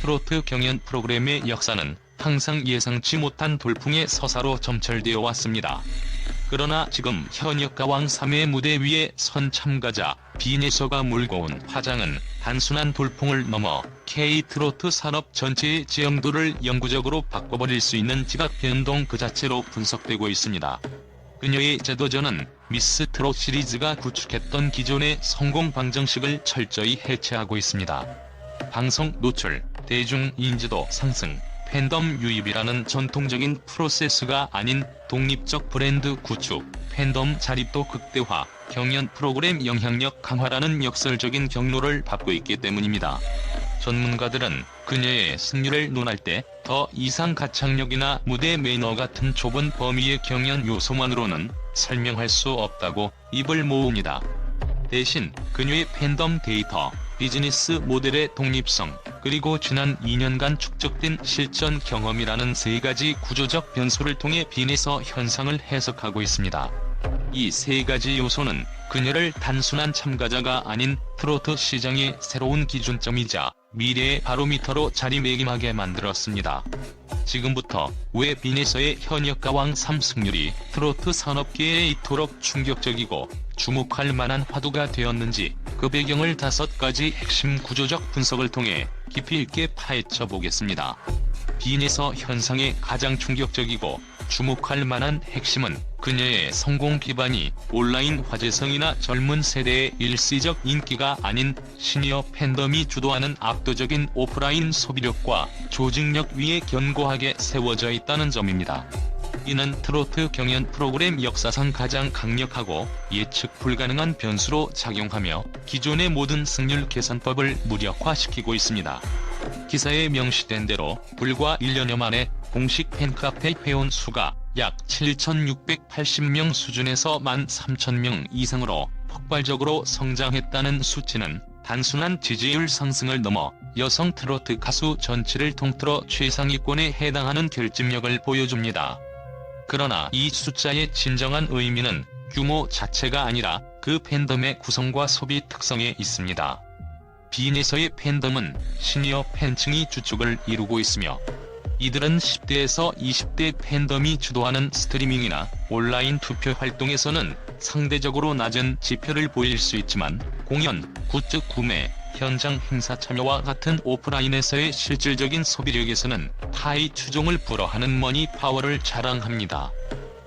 트로트 경연 프로그램의 역사는 항상 예상치 못한 돌풍의 서사로 점철되어 왔습니다. 그러나 지금 현역 가왕 3회 무대 위에 선 참가자 비내서가 물고 온 화장은 단순한 돌풍을 넘어 K-트로트 산업 전체의 지형도를 영구적으로 바꿔버릴 수 있는 지각 변동 그 자체로 분석되고 있습니다. 그녀의 제도전은 미스 트롯 시리즈가 구축했던 기존의 성공 방정식을 철저히 해체하고 있습니다. 방송 노출, 대중 인지도 상승, 팬덤 유입이라는 전통적인 프로세스가 아닌 독립적 브랜드 구축, 팬덤 자립도 극대화, 경연 프로그램 영향력 강화라는 역설적인 경로를 밟고 있기 때문입니다. 전문가들은 그녀의 승률을 논할 때 더 이상 가창력이나 무대 매너 같은 좁은 범위의 경연 요소만으로는 설명할 수 없다고 입을 모읍니다. 대신 그녀의 팬덤 데이터, 비즈니스 모델의 독립성, 그리고 지난 2년간 축적된 실전 경험이라는 세 가지 구조적 변수를 통해 빈에서 현상을 해석하고 있습니다. 이 세 가지 요소는 그녀를 단순한 참가자가 아닌 트로트 시장의 새로운 기준점이자 미래의 바로미터로 자리매김하게 만들었습니다. 지금부터 왜 빈에서의 현역 가왕 3승률이 트로트 산업계에 이토록 충격적이고 주목할 만한 화두가 되었는지 그 배경을 다섯 가지 핵심 구조적 분석을 통해 깊이 있게 파헤쳐 보겠습니다. 빈에서 현상의 가장 충격적이고 주목할 만한 핵심은 그녀의 성공 기반이 온라인 화제성이나 젊은 세대의 일시적 인기가 아닌 시니어 팬덤이 주도하는 압도적인 오프라인 소비력과 조직력 위에 견고하게 세워져 있다는 점입니다. 이는 트로트 경연 프로그램 역사상 가장 강력하고 예측 불가능한 변수로 작용하며 기존의 모든 승률 계산법을 무력화시키고 있습니다. 기사에 명시된 대로 불과 1년여 만에 공식 팬카페 회원 수가 약 7,680명 수준에서 13,000명 이상으로 폭발적으로 성장했다는 수치는 단순한 지지율 상승을 넘어 여성 트로트 가수 전체를 통틀어 최상위권에 해당하는 결집력을 보여줍니다. 그러나 이 숫자의 진정한 의미는 규모 자체가 아니라 그 팬덤의 구성과 소비 특성에 있습니다. 빈에서의 팬덤은 시니어 팬층이 주축을 이루고 있으며 이들은 10대에서 20대 팬덤이 주도하는 스트리밍이나 온라인 투표 활동에서는 상대적으로 낮은 지표를 보일 수 있지만 공연, 굿즈 구매, 현장 행사 참여와 같은 오프라인에서의 실질적인 소비력에서는 타의 추종을 불허하는 머니 파워를 자랑합니다.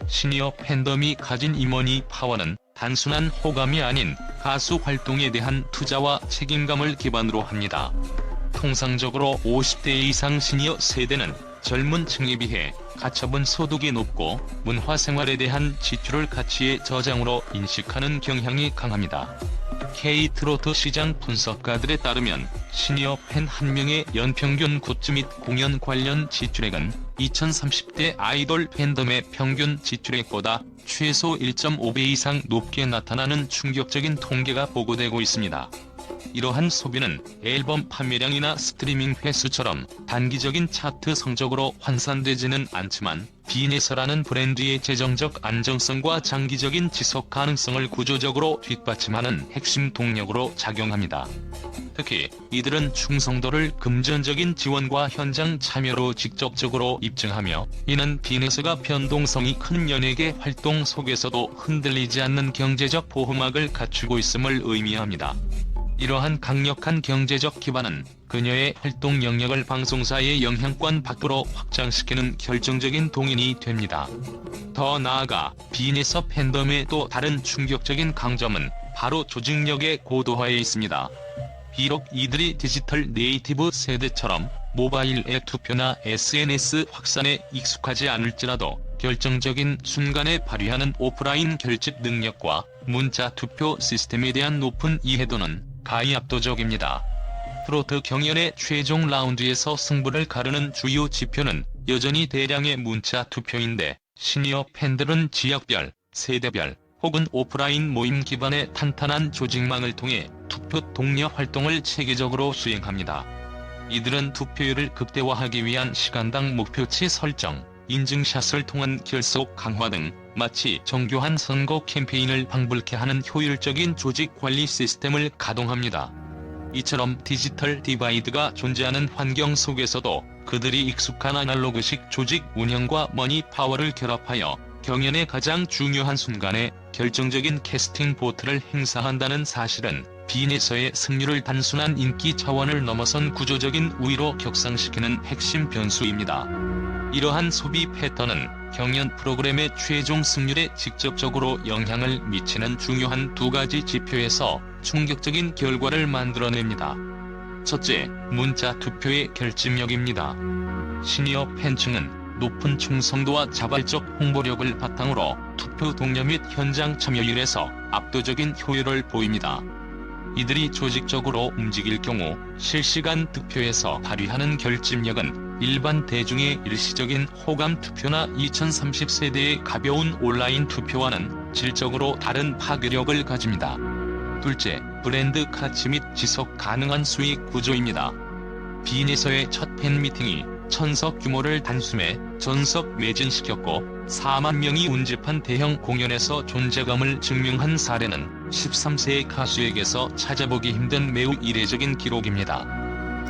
시니어 팬덤이 가진 이 머니 파워는 단순한 호감이 아닌 가수 활동에 대한 투자와 책임감을 기반으로 합니다. 통상적으로 50대 이상 시니어 세대는 젊은 층에 비해 가처분 소득이 높고 문화생활에 대한 지출을 가치의 저장으로 인식하는 경향이 강합니다. K-트로트 시장 분석가들에 따르면 시니어 팬 한 명의 연평균 굿즈 및 공연 관련 지출액은 2030대 아이돌 팬덤의 평균 지출액보다 최소 1.5배 이상 높게 나타나는 충격적인 통계가 보고되고 있습니다. 이러한 소비는 앨범 판매량이나 스트리밍 횟수처럼 단기적인 차트 성적으로 환산되지는 않지만 비네서라는 브랜드의 재정적 안정성과 장기적인 지속 가능성을 구조적으로 뒷받침하는 핵심 동력으로 작용합니다. 특히 이들은 충성도를 금전적인 지원과 현장 참여로 직접적으로 입증하며 이는 비네스가 변동성이 큰 연예계 활동 속에서도 흔들리지 않는 경제적 보호막을 갖추고 있음을 의미합니다. 이러한 강력한 경제적 기반은 그녀의 활동 영역을 방송사의 영향권 밖으로 확장시키는 결정적인 동인이 됩니다. 더 나아가 비네서 팬덤의 또 다른 충격적인 강점은 바로 조직력의 고도화에 있습니다. 비록 이들이 디지털 네이티브 세대처럼 모바일 앱 투표나 SNS 확산에 익숙하지 않을지라도 결정적인 순간에 발휘하는 오프라인 결집 능력과 문자 투표 시스템에 대한 높은 이해도는 가히 압도적입니다. 트로트 경연의 최종 라운드에서 승부를 가르는 주요 지표는 여전히 대량의 문자 투표인데 시니어 팬들은 지역별, 세대별, 혹은 오프라인 모임 기반의 탄탄한 조직망을 통해 투표 독려 활동을 체계적으로 수행합니다. 이들은 투표율을 극대화하기 위한 시간당 목표치 설정, 인증샷을 통한 결속 강화 등 마치 정교한 선거 캠페인을 방불케 하는 효율적인 조직 관리 시스템을 가동합니다. 이처럼 디지털 디바이드가 존재하는 환경 속에서도 그들이 익숙한 아날로그식 조직 운영과 머니 파워를 결합하여 경연의 가장 중요한 순간에 결정적인 캐스팅 보트를 행사한다는 사실은 빈에서의 승률을 단순한 인기 차원을 넘어선 구조적인 우위로 격상시키는 핵심 변수입니다. 이러한 소비 패턴은 경연 프로그램의 최종 승률에 직접적으로 영향을 미치는 중요한 두 가지 지표에서 충격적인 결과를 만들어냅니다. 첫째, 문자 투표의 결집력입니다. 시니어 팬층은 높은 충성도와 자발적 홍보력을 바탕으로 투표 동료 및 현장 참여율에서 압도적인 효율을 보입니다. 이들이 조직적으로 움직일 경우 실시간 득표에서 발휘하는 결집력은 일반 대중의 일시적인 호감 투표나 2030 세대의 가벼운 온라인 투표와는 질적으로 다른 파괴력을 가집니다. 둘째, 브랜드 가치 및 지속 가능한 수익 구조입니다. 빈에서의 첫 팬미팅이 천석 규모를 단숨에 전석 매진시켰고 4만 명이 운집한 대형 공연에서 존재감을 증명한 사례는 13세의 가수에게서 찾아보기 힘든 매우 이례적인 기록입니다.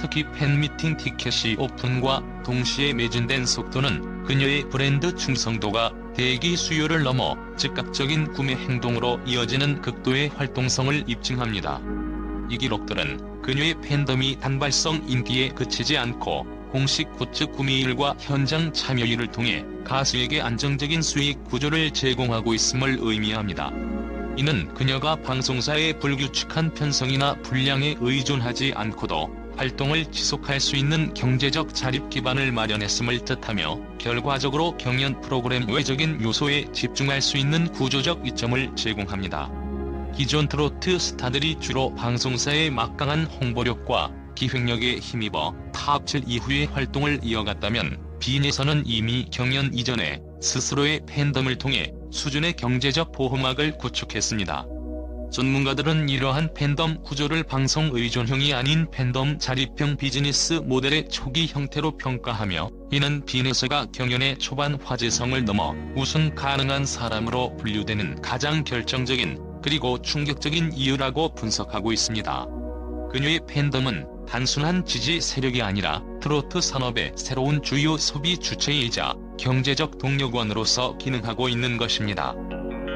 특히 팬미팅 티켓이 오픈과 동시에 매진된 속도는 그녀의 브랜드 충성도가 대기 수요를 넘어 즉각적인 구매 행동으로 이어지는 극도의 활동성을 입증합니다. 이 기록들은 그녀의 팬덤이 단발성 인기에 그치지 않고 공식 굿즈 구매율과 현장 참여율을 통해 가수에게 안정적인 수익 구조를 제공하고 있음을 의미합니다. 이는 그녀가 방송사의 불규칙한 편성이나 분량에 의존하지 않고도 활동을 지속할 수 있는 경제적 자립 기반을 마련했음을 뜻하며 결과적으로 경연 프로그램 외적인 요소에 집중할 수 있는 구조적 이점을 제공합니다. 기존 트로트 스타들이 주로 방송사의 막강한 홍보력과 기획력에 힘입어 탑7 이후의 활동을 이어갔다면 빈에서는 이미 경연 이전에 스스로의 팬덤을 통해 수준의 경제적 보호막을 구축했습니다. 전문가들은 이러한 팬덤 구조를 방송 의존형이 아닌 팬덤 자립형 비즈니스 모델의 초기 형태로 평가하며 이는 빈에서가 경연의 초반 화제성을 넘어 우승 가능한 사람으로 분류되는 가장 결정적인 그리고 충격적인 이유라고 분석하고 있습니다. 그녀의 팬덤은 단순한 지지 세력이 아니라 트로트 산업의 새로운 주요 소비 주체이자 경제적 동력원으로서 기능하고 있는 것입니다.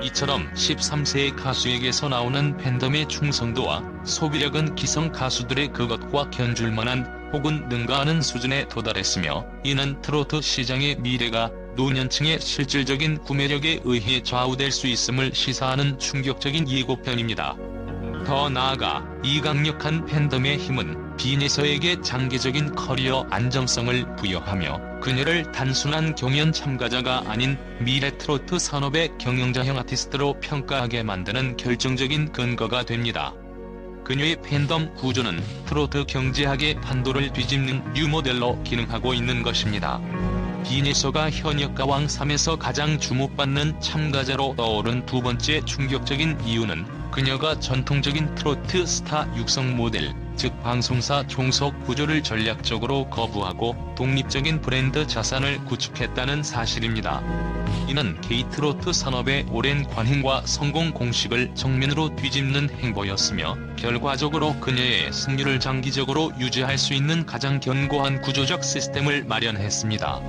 이처럼 13세의 가수에게서 나오는 팬덤의 충성도와 소비력은 기성 가수들의 그것과 견줄만한 혹은 능가하는 수준에 도달했으며 이는 트로트 시장의 미래가 노년층의 실질적인 구매력에 의해 좌우될 수 있음을 시사하는 충격적인 예고편입니다. 더 나아가 이 강력한 팬덤의 힘은 빈에서에게 장기적인 커리어 안정성을 부여하며 그녀를 단순한 경연 참가자가 아닌 미래 트로트 산업의 경영자형 아티스트로 평가하게 만드는 결정적인 근거가 됩니다. 그녀의 팬덤 구조는 트로트 경제학의 판도를 뒤집는 뉴모델로 기능하고 있는 것입니다. 빈에서가 현역 가왕 3에서 가장 주목받는 참가자로 떠오른 두 번째 충격적인 이유는 그녀가 전통적인 트로트 스타 육성 모델, 즉 방송사 종속 구조를 전략적으로 거부하고 독립적인 브랜드 자산을 구축했다는 사실입니다. 이는 게이트로트 산업의 오랜 관행과 성공 공식을 정면으로 뒤집는 행보였으며 결과적으로 그녀의 승률을 장기적으로 유지할 수 있는 가장 견고한 구조적 시스템을 마련했습니다.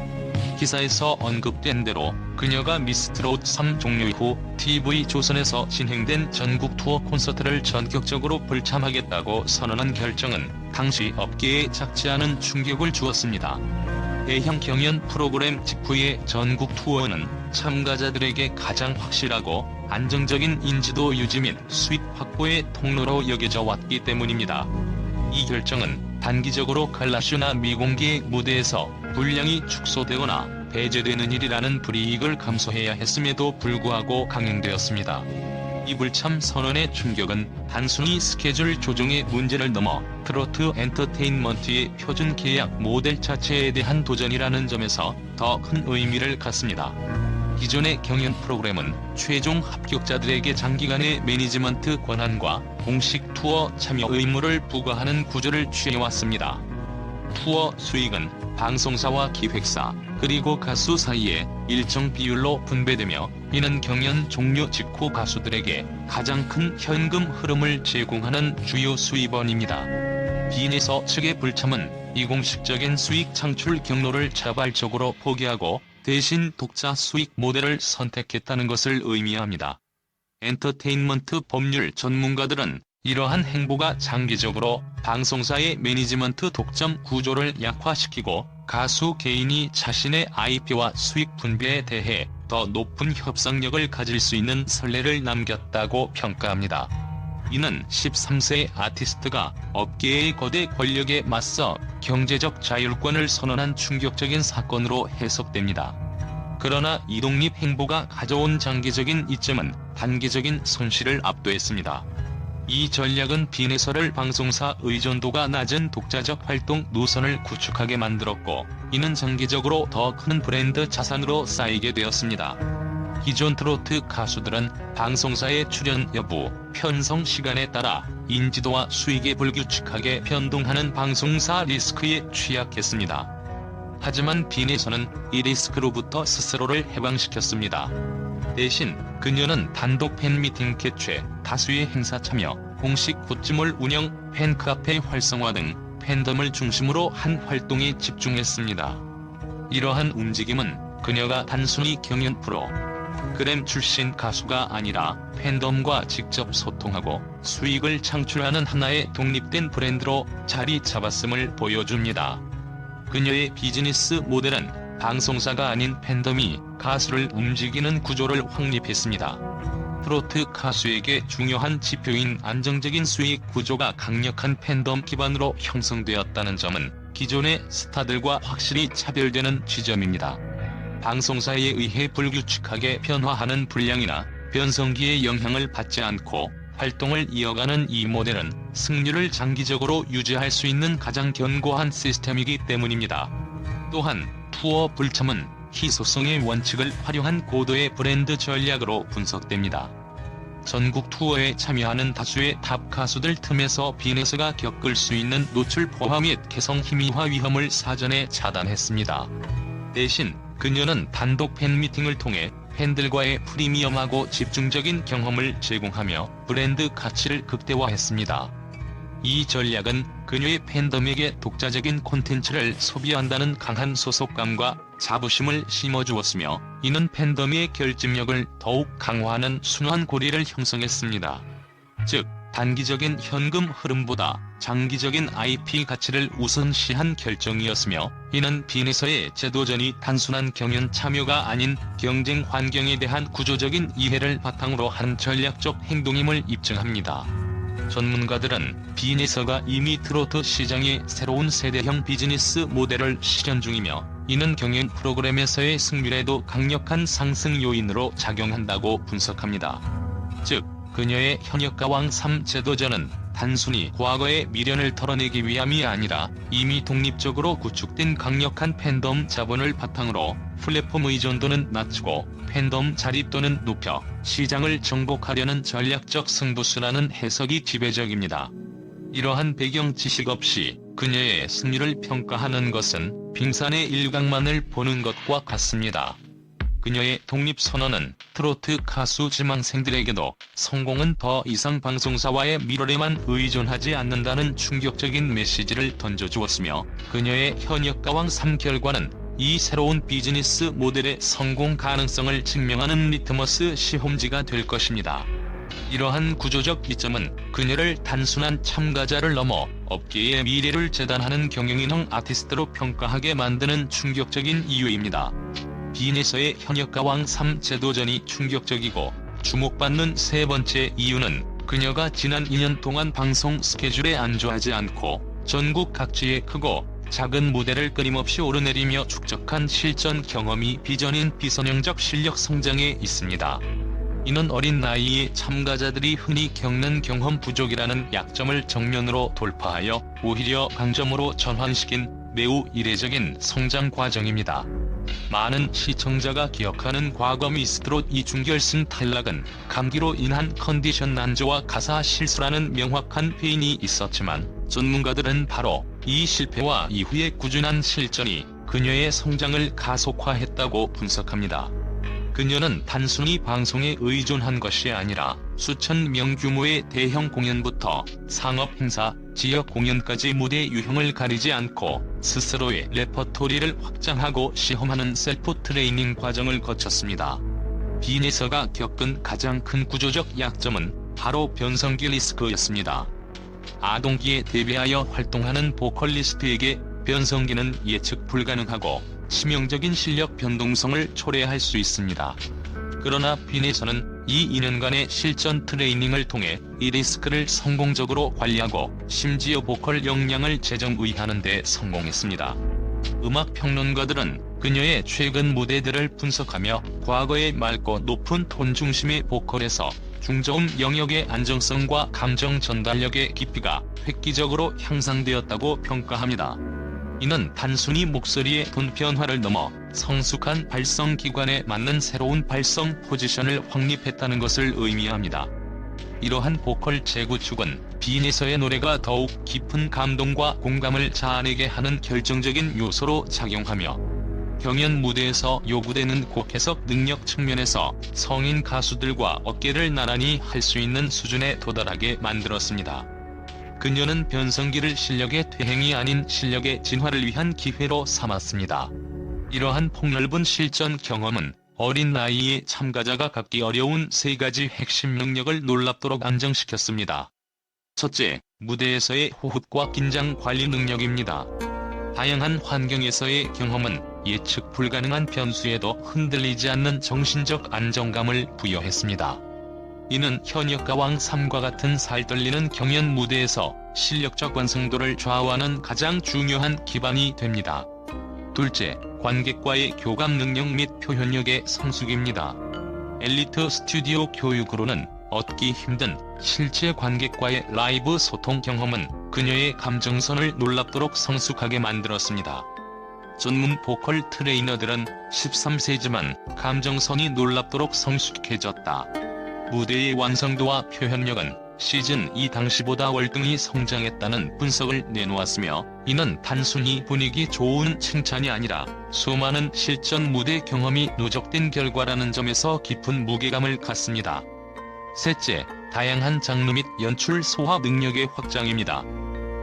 기사에서 언급된 대로 그녀가 미스트롯 3 종료 후 TV조선에서 진행된 전국 투어 콘서트를 전격적으로 불참하겠다고 선언한 결정은 당시 업계에 작지 않은 충격을 주었습니다. 대형 경연 프로그램 직후의 전국 투어는 참가자들에게 가장 확실하고 안정적인 인지도 유지 및 수익 확보의 통로로 여겨져 왔기 때문입니다. 이 결정은 단기적으로 갈라쇼나 미공개 무대에서 분량이 축소되거나 배제되는 일이라는 불이익을 감수해야 했음에도 불구하고 강행되었습니다. 이 불참 선언의 충격은 단순히 스케줄 조정의 문제를 넘어 트로트 엔터테인먼트의 표준 계약 모델 자체에 대한 도전이라는 점에서 더 큰 의미를 갖습니다. 기존의 경연 프로그램은 최종 합격자들에게 장기간의 매니지먼트 권한과 공식 투어 참여 의무를 부과하는 구조를 취해왔습니다. 투어 수익은 방송사와 기획사, 그리고 가수 사이에 일정 비율로 분배되며 이는 경연 종료 직후 가수들에게 가장 큰 현금 흐름을 제공하는 주요 수입원입니다. 비내서 측의 불참은 이공식적인 수익 창출 경로를 자발적으로 포기하고 대신 독자 수익 모델을 선택했다는 것을 의미합니다. 엔터테인먼트 법률 전문가들은 이러한 행보가 장기적으로 방송사의 매니지먼트 독점 구조를 약화시키고 가수 개인이 자신의 IP와 수익 분배에 대해 더 높은 협상력을 가질 수 있는 선례를 남겼다고 평가합니다. 이는 13세 아티스트가 업계의 거대 권력에 맞서 경제적 자율권을 선언한 충격적인 사건으로 해석됩니다. 그러나 이독립 행보가 가져온 장기적인 이점은 단기적인 손실을 압도했습니다. 이 전략은 비내설을 방송사 의존도가 낮은 독자적 활동 노선을 구축하게 만들었고 이는 장기적으로 더 큰 브랜드 자산으로 쌓이게 되었습니다. 기존 트로트 가수들은 방송사의 출연 여부, 편성 시간에 따라 인지도와 수익에 불규칙하게 변동하는 방송사 리스크에 취약했습니다. 하지만 빈에서는 이 리스크로부터 스스로를 해방시켰습니다. 대신 그녀는 단독 팬미팅 개최, 다수의 행사 참여, 공식 굿즈몰 운영, 팬카페 활성화 등 팬덤을 중심으로 한 활동에 집중했습니다. 이러한 움직임은 그녀가 단순히 경연 프로, 그램 출신 가수가 아니라 팬덤과 직접 소통하고 수익을 창출하는 하나의 독립된 브랜드로 자리 잡았음을 보여줍니다. 그녀의 비즈니스 모델은 방송사가 아닌 팬덤이 가수를 움직이는 구조를 확립했습니다. 트로트 가수에게 중요한 지표인 안정적인 수익 구조가 강력한 팬덤 기반으로 형성되었다는 점은 기존의 스타들과 확실히 차별되는 지점입니다. 방송사에 의해 불규칙하게 변화하는 불량이나 변성기의 영향을 받지 않고 활동을 이어가는 이 모델은 승률을 장기적으로 유지할 수 있는 가장 견고한 시스템이기 때문입니다. 또한 투어 불참은 희소성의 원칙을 활용한 고도의 브랜드 전략으로 분석됩니다. 전국 투어에 참여하는 다수의 탑 가수들 틈에서 비내스가 겪을 수 있는 노출 포화 및 개성 희미화 위험을 사전에 차단했습니다. 대신 그녀는 단독 팬미팅을 통해 팬들과의 프리미엄하고 집중적인 경험을 제공하며 브랜드 가치를 극대화했습니다. 이 전략은 그녀의 팬덤에게 독자적인 콘텐츠를 소비한다는 강한 소속감과 자부심을 심어주었으며 이는 팬덤의 결집력을 더욱 강화하는 순환 고리를 형성했습니다. 즉, 단기적인 현금 흐름보다 장기적인 IP 가치를 우선시한 결정이었으며 이는 빈에서의 제도전이 단순한 경연 참여가 아닌 경쟁 환경에 대한 구조적인 이해를 바탕으로 한 전략적 행동임을 입증합니다. 전문가들은 빈에서가 이미 트로트 시장의 새로운 세대형 비즈니스 모델을 실현 중이며 이는 경연 프로그램에서의 승률에도 강력한 상승 요인으로 작용한다고 분석합니다. 즉, 그녀의 현역가왕 3 제도전은 단순히 과거의 미련을 털어내기 위함이 아니라 이미 독립적으로 구축된 강력한 팬덤 자본을 바탕으로 플랫폼 의존도는 낮추고 팬덤 자립도는 높여 시장을 정복하려는 전략적 승부수라는 해석이 지배적입니다. 이러한 배경 지식 없이 그녀의 승리를 평가하는 것은 빙산의 일각만을 보는 것과 같습니다. 그녀의 독립선언은 트로트 가수 지망생들에게도 성공은 더 이상 방송사와의 미러에만 의존하지 않는다는 충격적인 메시지를 던져주었으며 그녀의 현역가왕 3 결과는 이 새로운 비즈니스 모델의 성공 가능성을 증명하는 리트머스 시험지가 될 것입니다. 이러한 구조적 이점은 그녀를 단순한 참가자를 넘어 업계의 미래를 재단하는 경영인형 아티스트로 평가하게 만드는 충격적인 이유입니다. 빈에서의 현역가왕 3 제 도전이 충격적이고 주목받는 세 번째 이유는 그녀가 지난 2년 동안 방송 스케줄에 안주하지 않고 전국 각지의 크고 작은 무대를 끊임없이 오르내리며 축적한 실전 경험이 비전인 비선형적 실력 성장에 있습니다. 이는 어린 나이에 참가자들이 흔히 겪는 경험 부족이라는 약점을 정면으로 돌파하여 오히려 강점으로 전환시킨 매우 이례적인 성장 과정입니다. 많은 시청자가 기억하는 과거 미스트롯 이중결승 탈락은 감기로 인한 컨디션 난조와 가사 실수라는 명확한 페인이 있었지만 전문가들은 바로 이 실패와 이후의 꾸준한 실전이 그녀의 성장을 가속화했다고 분석합니다. 그녀는 단순히 방송에 의존한 것이 아니라 수천 명 규모의 대형 공연부터 상업 행사, 지역 공연까지 무대 유형을 가리지 않고 스스로의 레퍼토리를 확장하고 시험하는 셀프 트레이닝 과정을 거쳤습니다. 빈에서가 겪은 가장 큰 구조적 약점은 바로 변성기 리스크였습니다. 아동기에 대비하여 활동하는 보컬리스트에게 변성기는 예측 불가능하고 치명적인 실력 변동성을 초래할 수 있습니다. 그러나 빈에서는 이 2년간의 실전 트레이닝을 통해 이 리스크를 성공적으로 관리하고 심지어 보컬 역량을 재정의하는 데 성공했습니다. 음악 평론가들은 그녀의 최근 무대들을 분석하며 과거의 맑고 높은 톤 중심의 보컬에서 중저음 영역의 안정성과 감정 전달력의 깊이가 획기적으로 향상되었다고 평가합니다. 이는 단순히 목소리의 톤 변화를 넘어 성숙한 발성 기관에 맞는 새로운 발성 포지션을 확립했다는 것을 의미합니다. 이러한 보컬 재구축은 빈에서의 노래가 더욱 깊은 감동과 공감을 자아내게 하는 결정적인 요소로 작용하며 경연 무대에서 요구되는 곡 해석 능력 측면에서 성인 가수들과 어깨를 나란히 할 수 있는 수준에 도달하게 만들었습니다. 그녀는 변성기를 실력의 퇴행이 아닌 실력의 진화를 위한 기회로 삼았습니다. 이러한 폭넓은 실전 경험은 어린 나이에 참가자가 갖기 어려운 세 가지 핵심 능력을 놀랍도록 안정시켰습니다. 첫째, 무대에서의 호흡과 긴장 관리 능력입니다. 다양한 환경에서의 경험은 예측 불가능한 변수에도 흔들리지 않는 정신적 안정감을 부여했습니다. 이는 현역 가왕 3과 같은 살떨리는 경연 무대에서 실력적 완성도를 좌우하는 가장 중요한 기반이 됩니다. 둘째, 관객과의 교감 능력 및 표현력의 성숙입니다. 엘리트 스튜디오 교육으로는 얻기 힘든 실제 관객과의 라이브 소통 경험은 그녀의 감정선을 놀랍도록 성숙하게 만들었습니다. 전문 보컬 트레이너들은 13세지만 감정선이 놀랍도록 성숙해졌다. 무대의 완성도와 표현력은 시즌 2 당시보다 월등히 성장했다는 분석을 내놓았으며 이는 단순히 분위기 좋은 칭찬이 아니라 수많은 실전 무대 경험이 누적된 결과라는 점에서 깊은 무게감을 갖습니다. 셋째, 다양한 장르 및 연출 소화 능력의 확장입니다.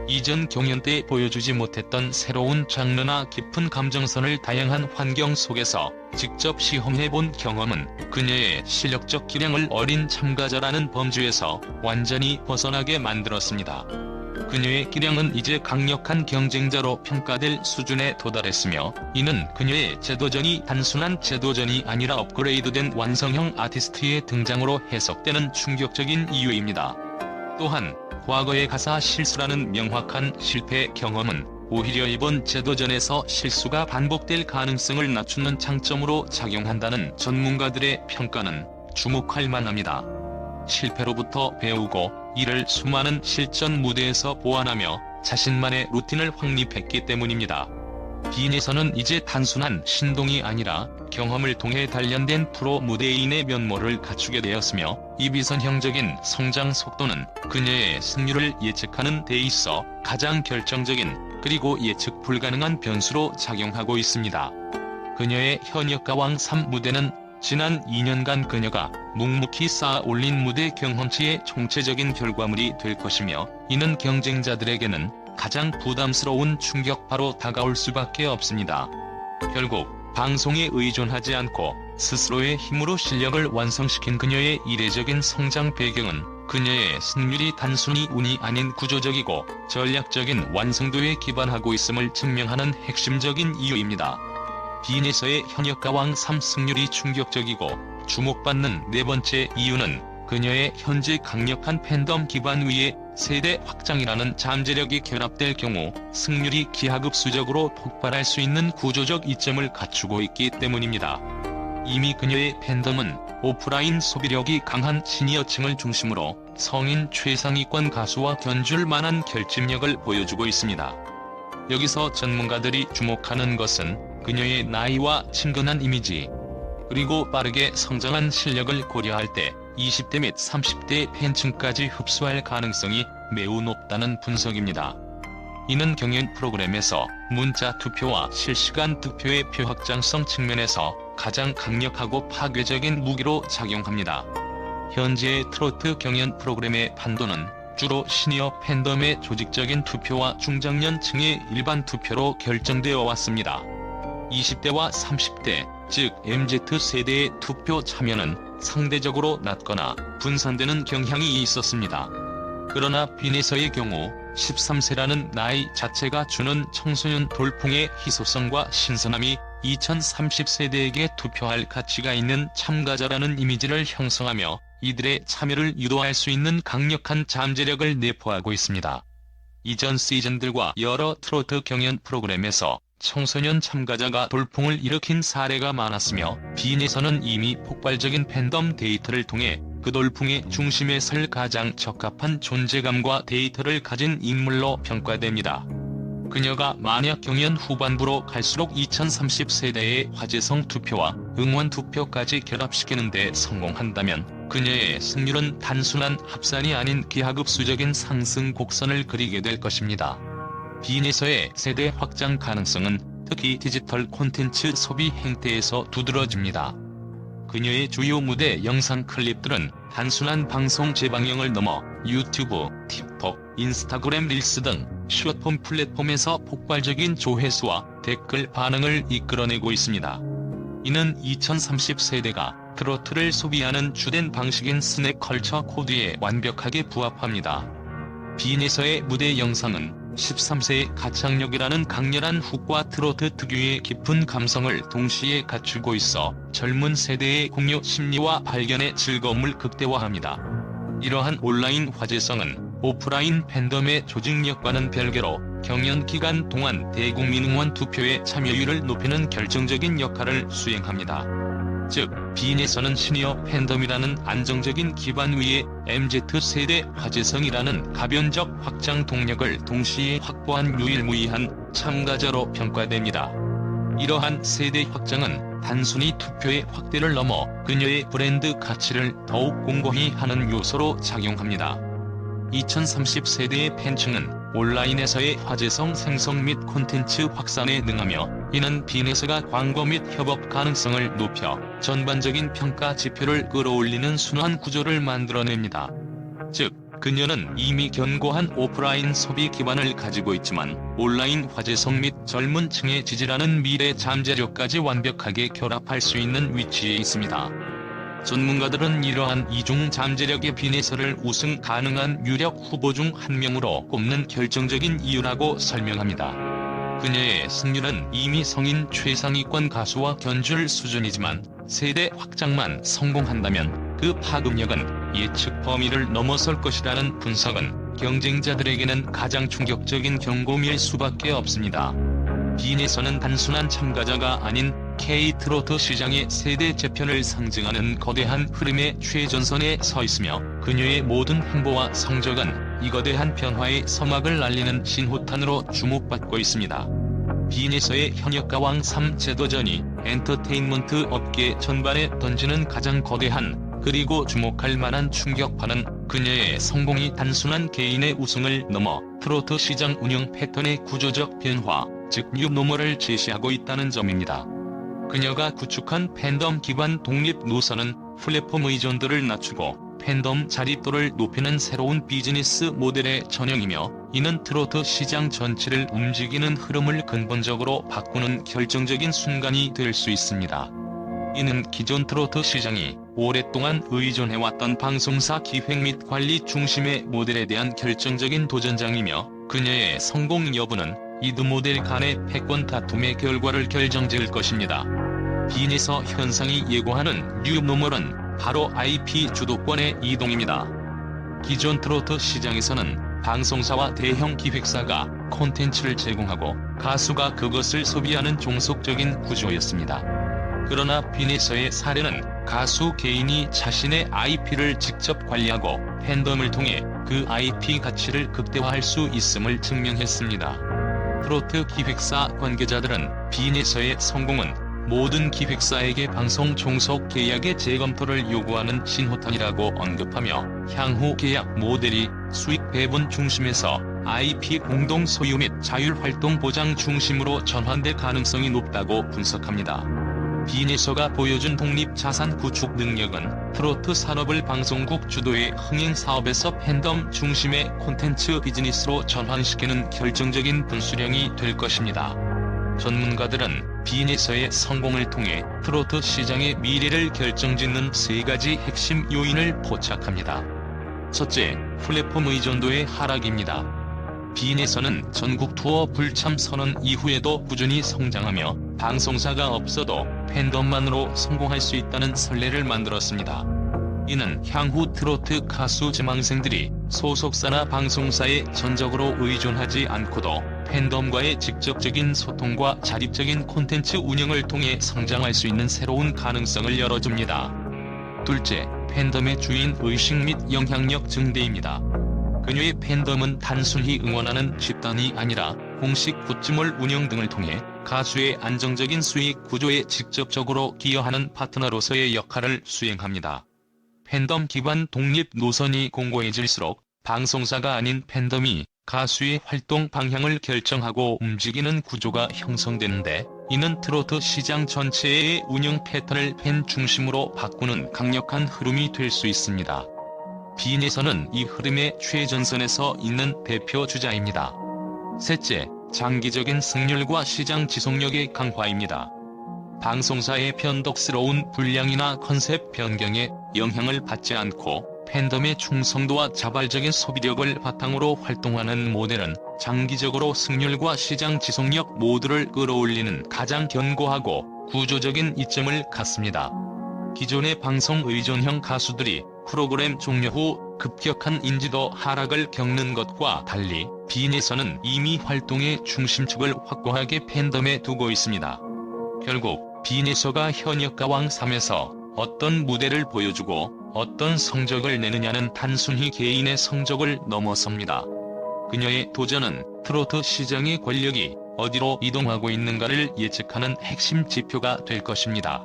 이전 경연 때 보여주지 못했던 새로운 장르나 깊은 감정선을 다양한 환경 속에서 직접 시험해본 경험은 그녀의 실력적 기량을 어린 참가자라는 범주에서 완전히 벗어나게 만들었습니다. 그녀의 기량은 이제 강력한 경쟁자로 평가될 수준에 도달했으며 이는 그녀의 제도전이 단순한 제도전이 아니라 업그레이드된 완성형 아티스트의 등장으로 해석되는 충격적인 이유입니다. 또한 과거의 가사 실수라는 명확한 실패 경험은 오히려 이번 제도전에서 실수가 반복될 가능성을 낮추는 장점으로 작용한다는 전문가들의 평가는 주목할 만합니다. 실패로부터 배우고 이를 수많은 실전 무대에서 보완하며 자신만의 루틴을 확립했기 때문입니다. 빈에서는 이제 단순한 신동이 아니라 경험을 통해 단련된 프로 무대인의 면모를 갖추게 되었으며 이 비선형적인 성장 속도는 그녀의 승률을 예측하는 데 있어 가장 결정적인 그리고 예측 불가능한 변수로 작용하고 있습니다. 그녀의 현역 가왕 3 무대는 지난 2년간 그녀가 묵묵히 쌓아 올린 무대 경험치의 총체적인 결과물이 될 것이며 이는 경쟁자들에게는 가장 부담스러운 충격파로 다가올 수밖에 없습니다. 결국 방송에 의존하지 않고 스스로의 힘으로 실력을 완성시킨 그녀의 이례적인 성장 배경은 그녀의 승률이 단순히 운이 아닌 구조적이고 전략적인 완성도에 기반하고 있음을 증명하는 핵심적인 이유입니다. 빈에서의 현역 가왕 3승률이 충격적이고 주목받는 네 번째 이유는 그녀의 현재 강력한 팬덤 기반 위에 세대 확장이라는 잠재력이 결합될 경우 승률이 기하급수적으로 폭발할 수 있는 구조적 이점을 갖추고 있기 때문입니다. 이미 그녀의 팬덤은 오프라인 소비력이 강한 시니어층을 중심으로 성인 최상위권 가수와 견줄 만한 결집력을 보여주고 있습니다. 여기서 전문가들이 주목하는 것은 그녀의 나이와 친근한 이미지, 그리고 빠르게 성장한 실력을 고려할 때 20대 및 30대 팬층까지 흡수할 가능성이 매우 높다는 분석입니다. 이는 경연 프로그램에서 문자 투표와 실시간 투표의 표 확장성 측면에서 가장 강력하고 파괴적인 무기로 작용합니다. 현재의 트로트 경연 프로그램의 판도는 주로 시니어 팬덤의 조직적인 투표와 중장년층의 일반 투표로 결정되어 왔습니다. 20대와 30대, 즉 MZ세대의 투표 참여는 상대적으로 낮거나 분산되는 경향이 있었습니다. 그러나 빈에서의 경우 13세라는 나이 자체가 주는 청소년 돌풍의 희소성과 신선함이 2030세대에게 투표할 가치가 있는 참가자라는 이미지를 형성하며 이들의 참여를 유도할 수 있는 강력한 잠재력을 내포하고 있습니다. 이전 시즌들과 여러 트로트 경연 프로그램에서 청소년 참가자가 돌풍을 일으킨 사례가 많았으며 빈에서는 이미 폭발적인 팬덤 데이터를 통해 그 돌풍의 중심에 설 가장 적합한 존재감과 데이터를 가진 인물로 평가됩니다. 그녀가 만약 경연 후반부로 갈수록 2030세대의 화제성 투표와 응원 투표까지 결합시키는 데 성공한다면 그녀의 승률은 단순한 합산이 아닌 기하급수적인 상승 곡선을 그리게 될 것입니다. 빈에서의 세대 확장 가능성은 특히 디지털 콘텐츠 소비 행태에서 두드러집니다. 그녀의 주요 무대 영상 클립들은 단순한 방송 재방영을 넘어 유튜브, 틱톡, 인스타그램 릴스 등 숏폼 플랫폼에서 폭발적인 조회수와 댓글 반응을 이끌어내고 있습니다. 이는 2030세대가 트로트를 소비하는 주된 방식인 스낵 컬처 코드에 완벽하게 부합합니다. 빈에서의 무대 영상은 13세의 가창력이라는 강렬한 훅과 트로트 특유의 깊은 감성을 동시에 갖추고 있어 젊은 세대의 공유 심리와 발견의 즐거움을 극대화합니다. 이러한 온라인 화제성은 오프라인 팬덤의 조직력과는 별개로 경연 기간 동안 대국민 응원 투표의 참여율을 높이는 결정적인 역할을 수행합니다. 즉, 빈에서는 시니어 팬덤이라는 안정적인 기반 위에 MZ세대 화제성이라는 가변적 확장 동력을 동시에 확보한 유일무이한 참가자로 평가됩니다. 이러한 세대 확장은 단순히 투표의 확대를 넘어 그녀의 브랜드 가치를 더욱 공고히 하는 요소로 작용합니다. 2030 세대의 팬층은 온라인에서의 화제성 생성 및 콘텐츠 확산에 능하며 이는 빈에서가 광고 및 협업 가능성을 높여 전반적인 평가 지표를 끌어올리는 순환 구조를 만들어냅니다. 즉, 그녀는 이미 견고한 오프라인 소비 기반을 가지고 있지만 온라인 화제성 및 젊은 층의 지지라는 미래 잠재력까지 완벽하게 결합할 수 있는 위치에 있습니다. 전문가들은 이러한 이중 잠재력의 빈에서를 우승 가능한 유력 후보 중 한 명으로 꼽는 결정적인 이유라고 설명합니다. 그녀의 승률은 이미 성인 최상위권 가수와 견줄 수준이지만 세대 확장만 성공한다면 그 파급력은 예측 범위를 넘어설 것이라는 분석은 경쟁자들에게는 가장 충격적인 경고일 수밖에 없습니다. 빈에서는 단순한 참가자가 아닌 K-트로트 시장의 세대 재편을 상징하는 거대한 흐름의 최전선에 서 있으며 그녀의 모든 행보와 성적은 이 거대한 변화의 서막을 알리는 신호탄으로 주목받고 있습니다. 빈에서의 현역가왕 3제도전이 엔터테인먼트 업계 전반에 던지는 가장 거대한 그리고 주목할 만한 충격파는 그녀의 성공이 단순한 개인의 우승을 넘어 트로트 시장 운영 패턴의 구조적 변화, 즉 뉴노멀을 제시하고 있다는 점입니다. 그녀가 구축한 팬덤 기반 독립 노선은 플랫폼 의존도를 낮추고 팬덤 자립도를 높이는 새로운 비즈니스 모델의 전형이며 이는 트로트 시장 전체를 움직이는 흐름을 근본적으로 바꾸는 결정적인 순간이 될 수 있습니다. 이는 기존 트로트 시장이 오랫동안 의존해왔던 방송사 기획 및 관리 중심의 모델에 대한 결정적인 도전장이며 그녀의 성공 여부는 이두 모델 간의 패권 다툼의 결과를 결정지을 것입니다. 빈에서 현상이 예고하는 뉴노멀은 바로 IP 주도권의 이동입니다. 기존 트로트 시장에서는 방송사와 대형 기획사가 콘텐츠를 제공하고 가수가 그것을 소비하는 종속적인 구조였습니다. 그러나 빈에서의 사례는 가수 개인이 자신의 IP를 직접 관리하고 팬덤을 통해 그 IP 가치를 극대화할 수 있음을 증명했습니다. 트로트 기획사 관계자들은 빈에서의 성공은 모든 기획사에게 방송 종속 계약의 재검토를 요구하는 신호탄이라고 언급하며 향후 계약 모델이 수익 배분 중심에서 IP 공동 소유 및 자율 활동 보장 중심으로 전환될 가능성이 높다고 분석합니다. 비내셔가 보여준 독립자산 구축 능력은 트로트 산업을 방송국 주도의 흥행 사업에서 팬덤 중심의 콘텐츠 비즈니스로 전환시키는 결정적인 분수령이 될 것입니다. 전문가들은 비내셔의 성공을 통해 트로트 시장의 미래를 결정짓는 세 가지 핵심 요인을 포착합니다. 첫째, 플랫폼 의존도의 하락입니다. 비내서는 전국 투어 불참 선언 이후에도 꾸준히 성장하며 방송사가 없어도 팬덤만으로 성공할 수 있다는 선례를 만들었습니다. 이는 향후 트로트 가수 지망생들이 소속사나 방송사에 전적으로 의존하지 않고도 팬덤과의 직접적인 소통과 자립적인 콘텐츠 운영을 통해 성장할 수 있는 새로운 가능성을 열어줍니다. 둘째, 팬덤의 주인 의식 및 영향력 증대입니다. 그녀의 팬덤은 단순히 응원하는 집단이 아니라 공식 굿즈몰 운영 등을 통해 가수의 안정적인 수익 구조에 직접적으로 기여하는 파트너로서의 역할을 수행합니다. 팬덤 기반 독립 노선이 공고해질수록 방송사가 아닌 팬덤이 가수의 활동 방향을 결정하고 움직이는 구조가 형성되는데 이는 트로트 시장 전체의 운영 패턴을 팬 중심으로 바꾸는 강력한 흐름이 될 수 있습니다. 빈에서는 이 흐름의 최전선에서 있는 대표 주자입니다. 셋째, 장기적인 승률과 시장 지속력의 강화입니다. 방송사의 변덕스러운 불량이나 컨셉 변경에 영향을 받지 않고 팬덤의 충성도와 자발적인 소비력을 바탕으로 활동하는 모델은 장기적으로 승률과 시장 지속력 모두를 끌어올리는 가장 견고하고 구조적인 이점을 갖습니다. 기존의 방송 의존형 가수들이 프로그램 종료 후 급격한 인지도 하락을 겪는 것과 달리 빈에서는 이미 활동의 중심축을 확고하게 팬덤에 두고 있습니다. 결국 빈에서가 현역 가왕 3에서 어떤 무대를 보여주고 어떤 성적을 내느냐는 단순히 개인의 성적을 넘어섭니다. 그녀의 도전은 트로트 시장의 권력이 어디로 이동하고 있는가를 예측하는 핵심 지표가 될 것입니다.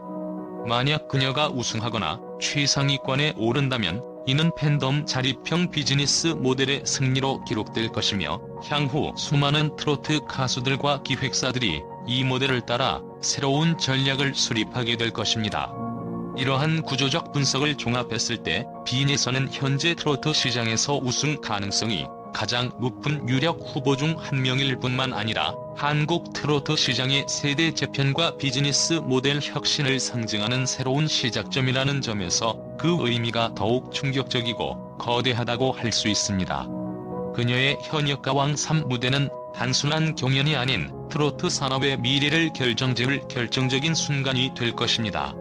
만약 그녀가 우승하거나 최상위권에 오른다면 이는 팬덤 자립형 비즈니스 모델의 승리로 기록될 것이며 향후 수많은 트로트 가수들과 기획사들이 이 모델을 따라 새로운 전략을 수립하게 될 것입니다. 이러한 구조적 분석을 종합했을 때 빈에서는 현재 트로트 시장에서 우승 가능성이 가장 높은 유력 후보 중 한 명일 뿐만 아니라 한국 트로트 시장의 세대 재편과 비즈니스 모델 혁신을 상징하는 새로운 시작점이라는 점에서 그 의미가 더욱 충격적이고 거대하다고 할 수 있습니다. 그녀의 현역가왕 3 무대는 단순한 경연이 아닌 트로트 산업의 미래를 결정지을 결정적인 순간이 될 것입니다.